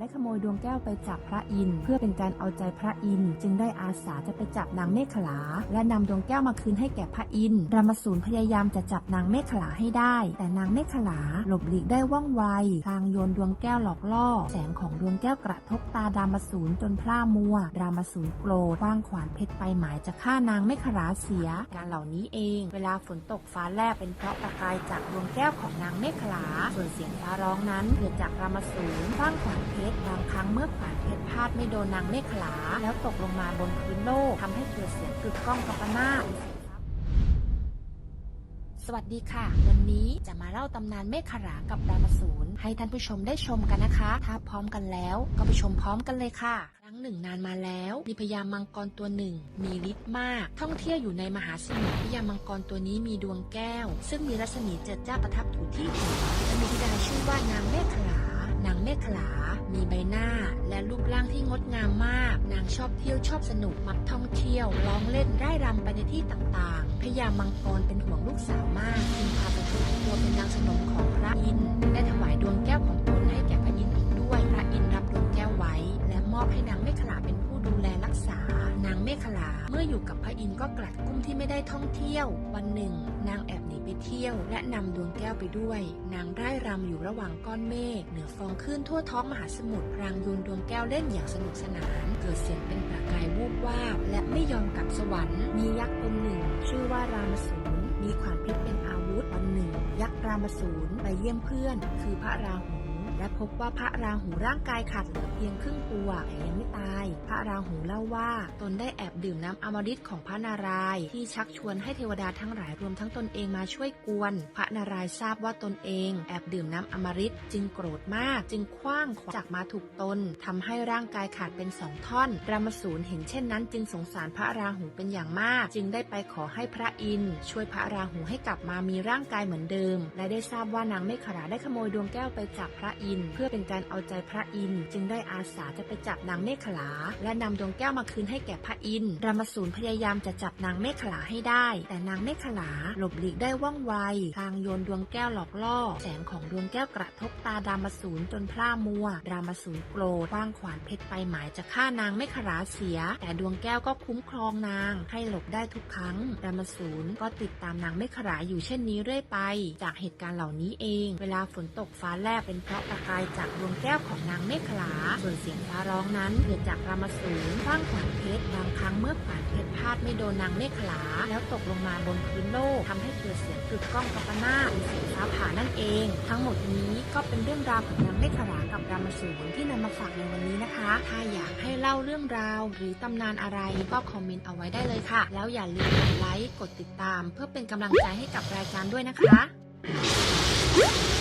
ได้ขโมยดวงแก้วไปจากพระอินทร์เพื่อเป็นการเอาใจพระอินทร์จึงได้อาสาจะไปจับนางเมขลา และนำดวงแก้วมาคืนให้แก่พระอินทร์รามสูรพยายามจะจับนางเมขลาให้ได้ แต่นางเมขลาหลบหลีกได้ว่องไวพลางโยนดวงแก้วหลอกล่อ แสงของดวงแก้วกระทบตาดามสูรจนพร่ามัว ดามสูรโกรธคว้างขวานเพชรไปหมายจะฆ่านางเมขลาเสีย การเหล่านี้เอง เวลาฝนตกฟ้าแลบเป็นเพราะประกายจากดวงแก้วของนางเมขลาส่วนเสียงฟ้าร้องนั้นเกิดจากรามสูรคว้างขวานเพชรบางครั้งเมื่อขวานเพชรพลาดไม่โดนนางเมฆขลา แล้วตกลงมาบนพื้นโลกทำให้เกิดเสียงกึกก้องกัปนาตสวัสดีค่ะ วันนี้จะมาเล่าตำนานเมฆขรากับรามสูรให้ท่านผู้ชมได้ชมกันนะคะ ถ้าพร้อมกันแล้วก็ไปชมพร้อมกันเลยค่ะครั้งหนึ่งนานมาแล้วมีพญามังกรตัวหนึ่ง มีฤทธิ์มาก ท่องเที่ยวอยู่ในมหาสมุทรพญามังกรตัวนี้มีดวงแก้ว ซึ่งมีรัศมีเจิดจ้าประทับถูที่หัวและมีธิดาชื่อว่านางเมฆขลา นางเมฆขลา มีใบหน้าและรูปร่างที่งดงามมาก นางชอบเที่ยวชอบสนุกมักท่องเที่ยว ร้องเล่นไร้รำไปในที่ต่างๆพญามังกรเป็นห่วงลูกสาว มื่ออยู่กับพระอินทร์ก็กลัดกุ้มที่ไม่ได้ท่องเที่ยว วันหนึ่ง นางแอบหนีไปเที่ยว และนำดวงแก้วไปด้วย นางร่ายรำอยู่ระหว่างก้อนเมฆเหนือฟองคลื่นทั่วท้องมหาสมุทรพรางโยนดวงแก้วเล่นอย่างสนุกสนาน เกิดเสียงเป็นประกายวูบวาบและไม่ยอมกลับสวรรค์ มียักษ์ตนหนึ่ง ชื่อว่ารามสูรมีขวานเพชรเป็นอาวุธวันหนึ่ง ยักษ์รามสูรไปเยี่ยมเพื่อน คือพระราหู และพบว่าพระราหูร่างกายขาดเหลือเพียงครึ่งตัวแต่ยังไม่ตาย พระราหูเล่าว่า ตนได้แอบดื่มน้ำอมฤตของพระนารายณ์ที่ชักชวนให้เทวดาทั้งหลายรวมทั้งตนเองมาช่วยกวน พระนารายณ์ทราบว่าตนเองแอบดื่มน้ำอมฤตจึงโกรธมาก จึงคว้างขวาจากมาถูกตนทำให้ร่างกายขาดเป็นสองท่อน รามสูรเห็นเช่นนั้น จึงสงสารพระราหูเป็นอย่างมาก จึงได้ไปขอให้พระอินทร์ช่วยพระราหูให้กลับมามีร่างกายเหมือนเดิม และได้ทราบว่านางเมขราได้ขโมยดวงแก้วไปจากพระอินทร์เพื่อเป็นการเอาใจพระอินทร์จึงได้อาสาจะไปจับนางเมขลา และนำดวงแก้วมาคืนให้แก่พระอินทร์รามสูรพยายามจะจับนางเมขลาให้ได้ แต่นางเมขลาหลบหลีกได้ว่องไวพลางโยนดวงแก้วหลอกล่อ แสงของดวงแก้วกระทบตาดามสูรจนพร่ามัว ดามสูรโกรธคว้างขวานเพชรไปหมายจะฆ่านางเมขลาเสีย แต่ดวงแก้วก็คุ้มครองนาง ให้หลบได้ทุกครั้ง ดามสูรก็ติดตามนางเมขลาอยู่เช่นนี้เรื่อยไป จากเหตุการณ์เหล่านี้เอง เวลาฝนตกฟ้าแลบเป็นเพราะประกายจากดวงแก้วของนางเมขลา ส่วนเสียงฟ้าร้องนั้นเกิดจากรามสูรคว้างขวานเพชรบางครั้งเมื่อขวานเพชรพลาดไม่โดนนางเมขลา แล้วตกลงมาบนพื้นโลกทำให้เกิดเสียงกึกก้องกัปนาหรือเสียงฟ้าผ่านั่นเอง ทั้งหมดนี้ก็เป็นเรื่องราวของนางเมขลากับรามสูรที่นำมาฝากในวันนี้นะคะ ถ้าอยากให้เล่าเรื่องราว หรือตำนานอะไรก็คอมเมนต์เอาไว้ได้เลยค่ะ แล้วอย่าลืมกดไลค์กดติดตาม เพื่อเป็นกำลังใจให้กับรายการด้วยนะคะ